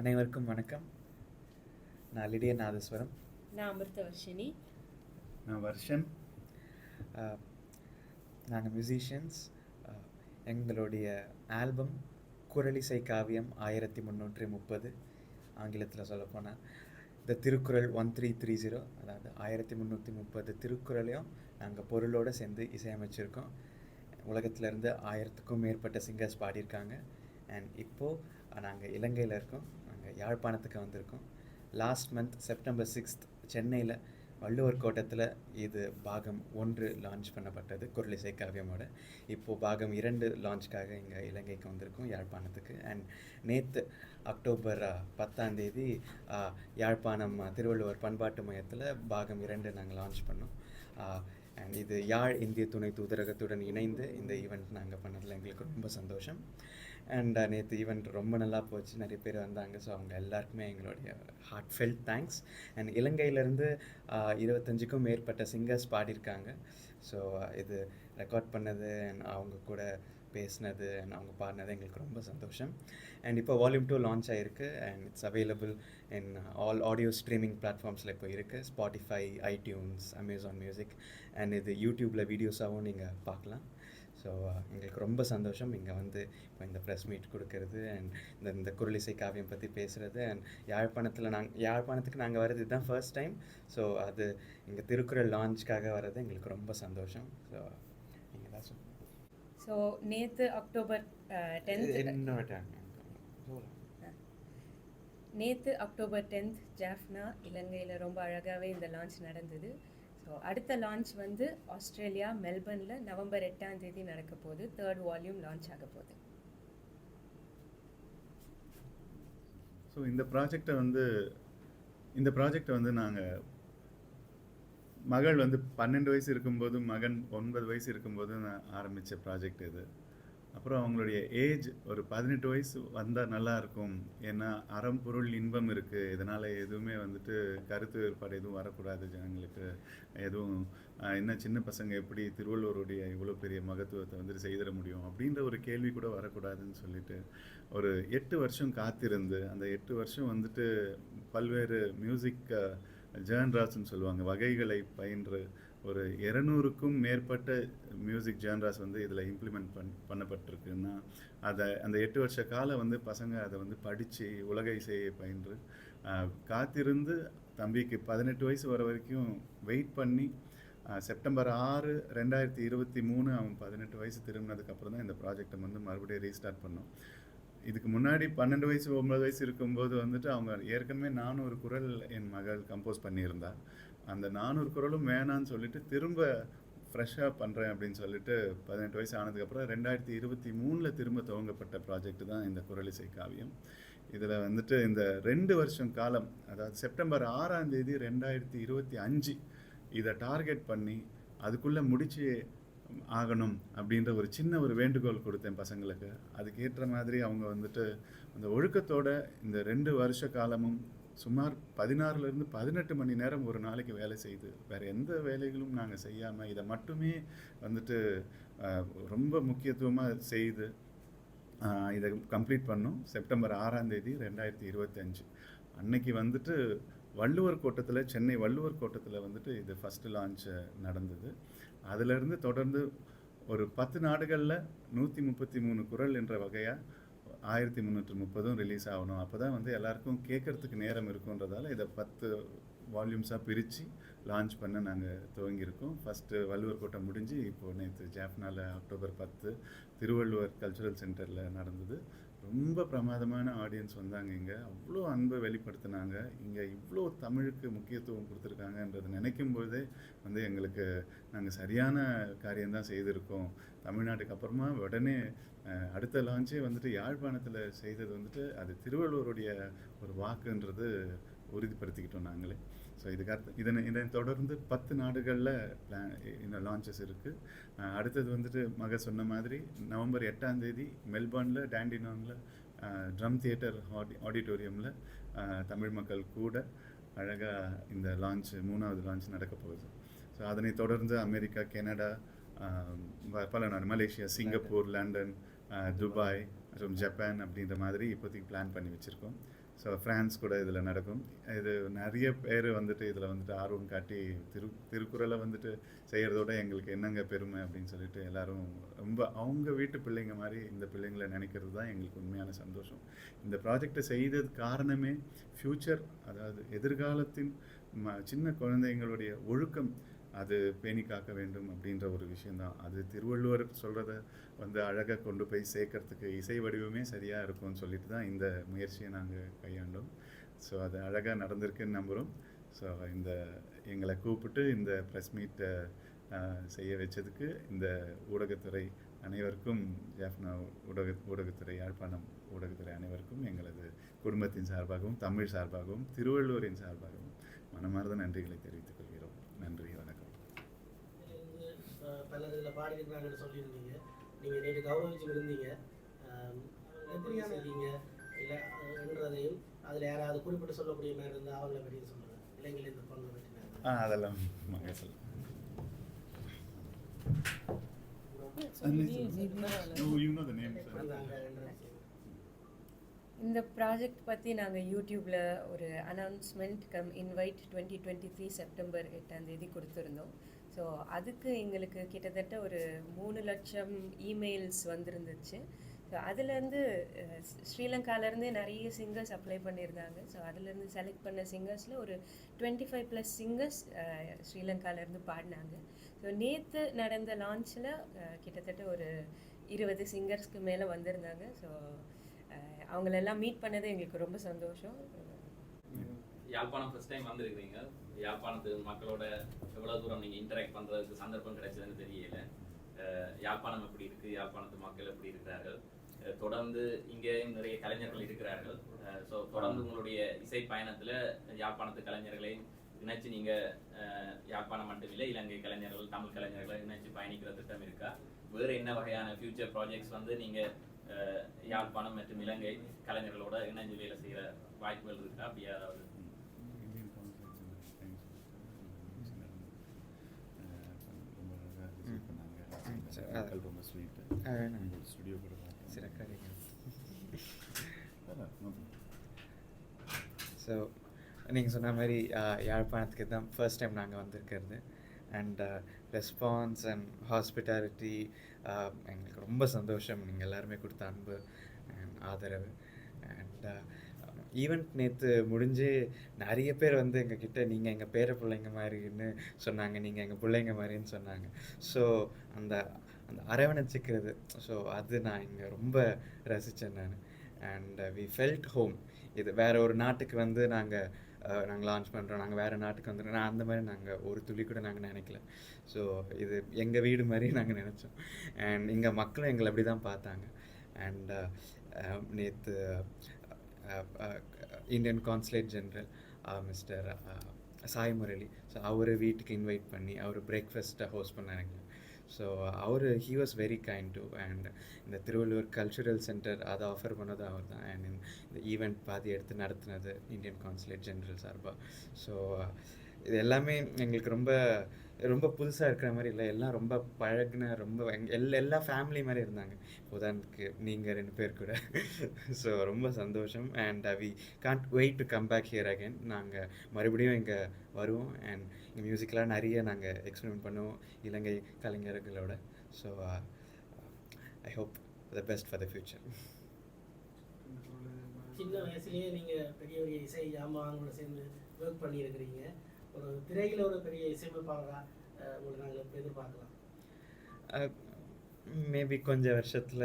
அனைவருக்கும் வணக்கம். நான் லிடிய நாதஸ்வரம். நான் அமிர்தவர்ஷினி. நான் வருஷன். நாங்கள் மியூசிஷியன்ஸ் எங்களுடைய ஆல்பம் குரலிசை காவியம் ஆயிரத்தி முந்நூற்றி முப்பது ஆங்கிலத்தில் சொல்லப்போனால் இந்த Thirukkural one three three zero அதாவது ஆயிரத்தி முந்நூற்றி முப்பது திருக்குறளையும் நாங்கள் பொருளோடு சேர்ந்து இசையமைச்சிருக்கோம். உலகத்திலேருந்து ஆயிரத்துக்கும் மேற்பட்ட சிங்கர்ஸ் பாடியிருக்காங்க. அண்ட் இப்போது நாங்கள் இலங்கையில் இருக்கோம். யாழ்ப்பாணத்துக்கு வந்திருக்கோம். லாஸ்ட் மந்த் செப்டம்பர் சிக்ஸ்த் சென்னையில் வள்ளுவர் கோட்டத்தில் இது பாகம் ஒன்று லான்ச் பண்ணப்பட்டது குரலிசை காவியமோட. இப்போது பாகம் இரண்டு லான்ச்காக இங்கே இலங்கைக்கு வந்திருக்கோம் யாழ்ப்பாணத்துக்கு. அண்ட் நேற்று அக்டோபர் பத்தாம் தேதி யாழ்ப்பாணம் திருவள்ளுவர் பண்பாட்டு மையத்தில் பாகம் இரண்டு நாங்கள் லான்ச் பண்ணோம். அண்ட் இது யாழ் இந்திய துணை தூதரகத்துடன் இணைந்து இந்த ஈவெண்ட் நாங்கள் பண்ணதில் எங்களுக்கு ரொம்ப சந்தோஷம். அண்ட் நேற்று ஈவெண்ட் ரொம்ப நல்லா போச்சு. நிறைய பேர் வந்தாங்க. ஸோ அவங்க எல்லாருக்குமே எங்களுடைய ஹார்ட் ஃபெல்ட் தேங்க்ஸ் அண்ட் இலங்கையிலேருந்து இருபத்தஞ்சுக்கும் மேற்பட்ட சிங்கர்ஸ் பாடியிருக்காங்க. ஸோ இது ரெக்கார்ட் பண்ணது அண்ட் அவங்க கூட பேசினது அண்ட் அவங்க பாடினது எங்களுக்கு ரொம்ப சந்தோஷம். அண்ட் இப்போ வால்யூம் டூ லான்ச் ஆகிருக்கு and it's available in all audio streaming பிளாட்ஃபார்ம்ஸில் இப்போ இருக்குது Spotify iTunes Amazon music and இது யூடியூப்பில் வீடியோஸாகவும் நீங்கள் பார்க்கலாம். ஸோ எங்களுக்கு ரொம்ப சந்தோஷம். இங்கே வந்து இப்போ இந்த ப்ரெஸ் மீட் கொடுக்கறது அண்ட் இந்த இந்த குரலிசை காவியம் பற்றி பேசுகிறது அண்ட் யாழ்ப்பாணத்தில் நாங்கள் யாழ்ப்பாணத்துக்கு நாங்கள் வர்றது இதுதான் ஃபர்ஸ்ட் டைம் ஸோ அது இங்கே திருக்குறள் லான்ச்காக வர்றது எங்களுக்கு ரொம்ப சந்தோஷம். ஸோ நீங்கள் தான் சொல்லுங்கள் ஸோ நேற்று அக்டோபர் டென்த். நேற்று அக்டோபர் டென்த் ஜாஃப்னா இலங்கையில் ரொம்ப அழகாகவே இந்த லான்ச் நடந்தது. இருக்கோம் அடுத்த லான்ச் வந்து ஆஸ்திரேலியா மெல்பர்னில் நவம்பர் எட்டாம் தேதி நடக்க போகுது. தேர்ட் வால்யூம் லான்ச் ஆக போகுது. ஸோ இந்த ப்ராஜெக்டை வந்து இந்த ப்ராஜெக்டை வந்து நாங்கள் மகள் வந்து பன்னெண்டு வயசு இருக்கும்போது மகன் ஒன்பது வயசு இருக்கும்போது நான் ஆரம்பித்த ப்ராஜெக்ட் இது. அப்புறம் அவங்களுடைய ஏஜ் ஒரு பதினெட்டு வயசு வந்தால் நல்லா இருக்கும். ஏன்னா அறம் பொருள் இன்பம் இருக்குது இதனால் எதுவுமே வந்துட்டு கருத்து வேறுபாடு எதுவும் வரக்கூடாது ஜனங்களுக்கு. எதுவும் என்ன சின்ன பசங்க எப்படி திருவள்ளுவருடைய இவ்வளோ பெரிய மகத்துவத்தை வந்துட்டு செய்திட முடியும்? அப்படின்ற ஒரு கேள்வி கூட வரக்கூடாதுன்னு சொல்லிட்டு ஒரு எட்டு வருஷம் காத்திருந்து அந்த எட்டு வருஷம் வந்துட்டு பல்வேறு மியூசிக் ஜேர்ன்ராஸ்ன்னு சொல்லுவாங்க. வகைகளை பயின்று ஒரு இரநூறுக்கும் மேற்பட்ட மியூசிக் ஜேன்ராஸ் வந்து இதில் இம்ப்ளிமெண்ட் பண் பண்ணப்பட்டிருக்குன்னா அதை அந்த எட்டு வருஷ காலம் வந்து பசங்க அதை வந்து படித்து உலக இசையை பயின்று காத்திருந்து தம்பிக்கு பதினெட்டு வயசு வர வரைக்கும் வெயிட் பண்ணி செப்டம்பர் ஆறு ரெண்டாயிரத்தி இருபத்தி மூணு அவன் பதினெட்டு வயசு திரும்பினதுக்கப்புறம் தான் இந்த ப்ராஜெக்டை வந்து மறுபடியும் ரீஸ்டார்ட் பண்ணோம். இதுக்கு முன்னாடி பன்னெண்டு வயசு ஒம்பது வயசு இருக்கும்போது வந்துட்டு அவங்க ஏற்கனவே நானும் ஒரு குரல் என் மகள் கம்போஸ் பண்ணியிருந்தா. அந்த நானூறு குரலும் வேணான்னு சொல்லிட்டு திரும்ப ஃப்ரெஷ்ஷாக பண்ணுறேன் அப்படின்னு சொல்லிட்டு பதினெட்டு வயசு ஆனதுக்கப்புறம் ரெண்டாயிரத்தி இருபத்தி மூணில் திரும்ப துவங்கப்பட்ட ப்ராஜெக்ட் தான் இந்த குரலிசை காவியம். இதில் வந்துட்டு இந்த ரெண்டு வருஷம் காலம் அதாவது செப்டம்பர் ஆறாம் தேதி ரெண்டாயிரத்தி இருபத்தி அஞ்சு இதை டார்கெட் பண்ணி அதுக்குள்ளே முடிச்சு ஆகணும் அப்படின்ற ஒரு சின்ன ஒரு வேண்டுகோள் கொடுத்தேன் பசங்களுக்கு. அதுக்கேற்ற மாதிரி அவங்க வந்துட்டு அந்த ஒழுக்கத்தோட இந்த ரெண்டு வருஷ காலமும் சுமார் பதினாறுலேருந்து பதினெட்டு மணி நேரம் ஒரு நாளைக்கு வேலை செய்து வேறு எந்த வேலைகளும் நாங்கள் செய்யாமல் இதை மட்டுமே வந்துட்டு ரொம்ப முக்கியத்துவமாக செய்து இதை கம்ப்ளீட் பண்ணோம். செப்டம்பர் ஆறாம் தேதி ரெண்டாயிரத்தி இருபத்தஞ்சு. அன்னைக்கு வந்துட்டு வள்ளுவர் கோட்டத்தில் சென்னை வள்ளுவர் கோட்டத்தில் வந்துட்டு இது ஃபஸ்ட்டு லான்ச் நடந்தது. அதிலிருந்து தொடர்ந்து ஒரு பத்து நாடுகளில் நூற்றி முப்பத்தி மூணு குரல் என்ற வகையாக ஆயிரத்தி முந்நூற்றி முப்பதும் ரிலீஸ் ஆகணும். அப்போ தான் வந்து எல்லாருக்கும் கேட்கறதுக்கு நேரம் இருக்குன்றதால இதை பத்து வால்யூம்ஸாக பிரித்து லான்ச் பண்ண நாங்கள் துவங்கியிருக்கோம். ஃபஸ்ட்டு வள்ளுவர் கோட்டை முடிஞ்சு இப்போது நேற்று ஜாஃப்னாவில் அக்டோபர் பத்து திருவள்ளுவர் கல்ச்சுரல் சென்டரில் நடந்தது. ரொம்ப பிரமாதமான ஆடியன்ஸ் வந்தாங்க இங்கே. அவ்வளோ அன்பை வெளிப்படுத்தினாங்க. இங்கே இவ்வளோ தமிழுக்கு முக்கியத்துவம் கொடுத்துருக்காங்கன்றது நினைக்கும் போதே வந்து எங்களுக்கு நாங்கள் சரியான காரியம்தான் செய்திருக்கோம். தமிழ்நாட்டுக்கு அப்புறமா உடனே அடுத்த லான்ச்சே வந்துட்டு யாழ்ப்பாணத்தில் செய்தது வந்துட்டு அது திருவள்ளுவருடைய ஒரு வாக்குன்றது உறுதிப்படுத்திக்கிட்டோம் நாங்களே. ஸோ இதுக்கு அர்த்தம் இதனை இதனை தொடர்ந்து பத்து நாடுகளில் பிளான் இந்த லான்ச்சஸ் இருக்குது அடுத்தது வந்துட்டு மக சொன்ன மாதிரி நவம்பர் எட்டாம் தேதி மெல்பர்னில் டேண்டினானில் ட்ரம் தியேட்டர் ஆடி ஆடிட்டோரியமில் தமிழ் மக்கள் கூட அழகாக இந்த லான்ச் மூணாவது லான்ச் நடக்க போகுது. ஸோ அதனை தொடர்ந்து அமெரிக்கா கனடா பல நான் மலேசியா சிங்கப்பூர் லண்டன் துபாய் மற்றும் ஜப்பான் அப்படின்ற மாதிரி இப்போதைக்கு பிளான் பண்ணி வச்சுருக்கோம். ஸோ ஃப்ரான்ஸ் கூட இதில் நடக்கும். இது நிறைய பேர் வந்துட்டு இதில் வந்துட்டு ஆர்வம் காட்டி திரு திருக்குறளை வந்துட்டு செய்கிறதோட எங்களுக்கு என்னங்க பெருமை அப்படின்னு சொல்லிட்டு எல்லாரும் ரொம்ப அவங்க வீட்டு பிள்ளைங்க மாதிரி இந்த பிள்ளைங்களை நினைக்கிறது தான் எங்களுக்கு உண்மையான சந்தோஷம். இந்த ப்ராஜெக்டை செய்தது காரணமே ஃப்யூச்சர் அதாவது எதிர்காலத்தின் ம சின்ன குழந்தைங்களுடைய ஒழுக்கம் அது பேணி காக்க வேண்டும் அப்படின்ற ஒரு விஷயந்தான் அது திருவள்ளுவர் சொல்கிறத வந்து அழகாக கொண்டு போய் சேர்க்கறதுக்கு இசை வடிவமே சரியாக இருக்கும்னு சொல்லிட்டு தான் இந்த முயற்சியை நாங்கள் கையாண்டோம். ஸோ அது அழகாக நடந்திருக்குன்னு நம்புகிறோம் ஸோ இந்த எங்களை கூப்பிட்டு இந்த ப்ரெஸ் மீட்டை செய்ய வச்சதுக்கு இந்த ஊடகத்துறை அனைவருக்கும் ஜாஃப்னா ஊடக ஊடகத்துறை யாழ்ப்பாணம் ஊடகத்துறை அனைவருக்கும் எங்களது குடும்பத்தின் சார்பாகவும் தமிழ் சார்பாகவும் திருவள்ளுவரின் சார்பாகவும் மனமார்ந்த நன்றிகளை தெரிவித்துக் கொள்கிறோம். நன்றி. பலர் இதில் பாடியிருக்கிறாங்கன்னு சொல்லியிருந்தீங்க. நீங்கள் நேற்று கௌரவிச்சு இருந்தீங்க அஹ், எப்படி செய்தீங்க? இல்லை என்றதையும் அதில் யாராவது குறிப்பிட்டு சொல்லக்கூடிய மாதிரி இருந்தால் அவங்கள பற்றியும் சொல்லுங்கள் இளைஞர்கள் இந்த பொண்ணை பற்றி ஆ அதெல்லாம் மகன் சொல்ல. you know the name, sir. இந்த ப்ராஜெக்ட் பற்றி நாங்கள் யூடியூப்பில் ஒரு announcement cum invite twenty twenty three September எட்டாம் தேதி கொடுத்துருந்தோம். ஸோ அதுக்கு எங்களுக்கு கிட்டத்தட்ட ஒரு மூணு லட்சம் இமெயில்ஸ் வந்திருந்துச்சு. ஸோ அதுலேருந்து ஸ்ரீலங்காலேருந்தே நிறைய சிங்கர்ஸ் அப்ளை பண்ணியிருந்தாங்க. ஸோ அதுலேருந்து செலக்ட் பண்ண சிங்கர்ஸில் ஒரு டுவெண்ட்டி ஃபைவ் ப்ளஸ் சிங்கர்ஸ் ஸ்ரீலங்காலேருந்து பாடினாங்க. ஸோ நேற்று நடந்த லான்ச்சில் கிட்டத்தட்ட ஒரு இருபது சிங்கர்ஸ்க்கு மேலே வந்திருந்தாங்க. ஸோ அவங்களெல்லாம் மீட் பண்ணது எங்களுக்கு ரொம்ப சந்தோஷம். யாழ்ப்பாணம் ஃபஸ்ட் டைம் வந்திருக்கிறீங்க? யாழ்ப்பாணத்து மக்களோட எவ்வளவு தூரம் நீங்க இன்டராக்ட் பண்றதுக்கு சந்தர்ப்பம் கிடைச்சதுன்னு தெரியல. யாழ்ப்பாணம் எப்படி இருக்கு? யாழ்ப்பாணத்து மக்கள் எப்படி இருக்கிறார்கள்? தொடர்ந்து இங்கேயும் நிறைய கலைஞர்கள் இருக்கிறார்கள். ஸோ தொடர்ந்து உங்களுடைய இசை பயணத்துல யாழ்ப்பாணத்து கலைஞர்களையும் இணைச்சு நீங்க யாழ்ப்பாணம் மட்டும் இல்லை இலங்கை கலைஞர்கள் தமிழ் கலைஞர்களை இணைச்சு பயணிக்கிற திட்டம் இருக்கா? வேற என்ன வகையான ஃபியூச்சர் ப்ராஜெக்ட்ஸ் வந்து நீங்க யாழ்ப்பாணம் மற்றும் இலங்கை கலைஞர்களோட இணைஞ்சு வேலை செய்யற வாய்ப்புகள் இருக்கா? அப்படி அதாவது இந்தியன் கவுன்சில் ரொம்ப அழகாக ரிசீவ் பண்ணாங்க ம், சரி. மக்கள் ரொம்ப ஸ்வீட்டு ஆ, வேணாம். ஸ்டுடியோ கூட பார்த்தோம். சில காரியங்கள் பரவாயில்ல, no. Problem. ஸோ நீங்கள் சொன்ன மாதிரி யாழ்ப்பாணத்துக்கு தான் ஃபர்ஸ்ட் டைம் நாங்கள் வந்திருக்கிறது. அண்ட் ரெஸ்பான்ஸ் அண்ட் ஹாஸ்பிட்டாலிட்டி எங்களுக்கு ரொம்ப சந்தோஷம். நீங்கள் எல்லாருமே கொடுத்த அன்பு அண்ட் ஆதரவு. அண்ட் ஈவெண்ட் நேற்று முடிஞ்சு நிறைய பேர் வந்து எங்ககிட்ட நீங்கள் எங்கள் பேர பிள்ளைங்க மாதிரின்னு சொன்னாங்க. நீங்கள் எங்கள் பிள்ளைங்க மாதிரின்னு சொன்னாங்க. ஸோ அந்த அந்த அரவணைச்சிக்கிறது. ஸோ அது நான் இங்கே ரொம்ப ரசித்தேன் நான். அண்ட் வி ஃபெல்ட் ஹோம் இது வேறு ஒரு நாட்டுக்கு வந்து நாங்கள் நாங்கள் லான்ச் பண்ணுறோம் நாங்கள் வேறு நாட்டுக்கு வந்துடுறோம் நான் அந்த மாதிரி நாங்கள் ஒரு துளி கூட நாங்கள் நினைக்கல. ஸோ இது எங்கள் வீடு மாதிரி நாங்கள் நினச்சோம். அண்ட் இங்கே மக்களும் எங்களை அப்படி தான் பார்த்தாங்க அண்ட் நேற்று Indian consulate general mister Sai Murali so அவர் வீட்டுக்கு இன்வைட் பண்ணி அவர் பிரேக்ஃபாஸ்ட்டை ஹோஸ்ட் பண்ணாங்க. So our he was very kind to and இந்த திருவள்ளுவர் கல்ச்சுரல் சென்டர் அதை ஆஃபர் பண்ணது அவர் தான். அண்ட் இந்த ஈவெண்ட் பாதி எடுத்து நடத்துனது இந்தியன் கான்சுலேட் ஜென்ரல் சார்பாக ஸோ இது எல்லாமே எங்களுக்கு ரொம்ப ரொம்ப புதுசாக இருக்கிற மாதிரி இல்லை. எல்லாம் ரொம்ப பழகுன ரொம்ப எல்லா எல்லா ஃபேமிலி மாதிரி இருந்தாங்க. உதாரணத்துக்கு நீங்கள் ரெண்டு பேர் கூட. ஸோ ரொம்ப சந்தோஷம். And we can't wait to come back here again நாங்கள் மறுபடியும் இங்கே வருவோம். அண்ட் இங்கே மியூசிக்லாம் நிறைய நாங்கள் எக்ஸ்பெரிமெண்ட் பண்ணுவோம். இலங்கை கலைஞர்களோட. So I hope the best for the future சின்ன வயசுலேயே நீங்கள் பெரிய பெரிய இசை ஜாம்பவான்களோட சேர்ந்து ஒர்க் பண்ணியிருக்கிறீங்க. ஒரு திரையில் ஒரு பெரிய இசையமைப்பாளராக உங்களை நாங்கள் எதிர்பார்க்கலாம். மேபி கொஞ்சம் வருஷத்தில்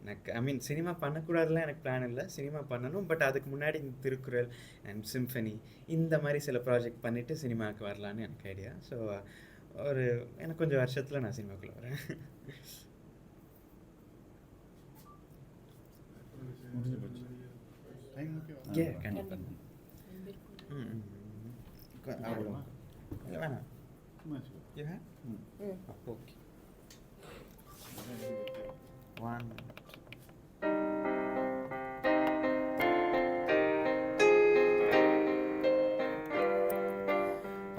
எனக்கு ஐ மீன் சினிமா பண்ணக்கூடாதுலாம் எனக்கு பிளான் இல்லை. சினிமா பண்ணணும் பட் அதுக்கு முன்னாடி இந்த திருக்குறள் அண்ட் சிம்ஃபனி இந்த மாதிரி சில ப்ராஜெக்ட் பண்ணிவிட்டு சினிமாவுக்கு வரலான்னு எனக்கு ஐடியா ஸோ ஒரு எனக்கு கொஞ்சம் வருஷத்தில் நான் சினிமாக்குள்ளே வரேன். முடிஞ்சு போச்சு. டைம் ஓகேவா Yeah, கண்டிப்பா. ம், ம், ம். கொ- அவ்வளோ இல்லை வேணாம் you have hmm okay one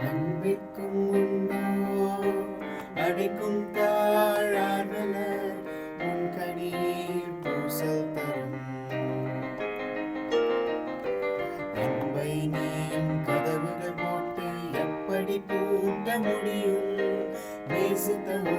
அன்பிற்கும் உண்டோ அடைக்கும் தாழாதல coisa tão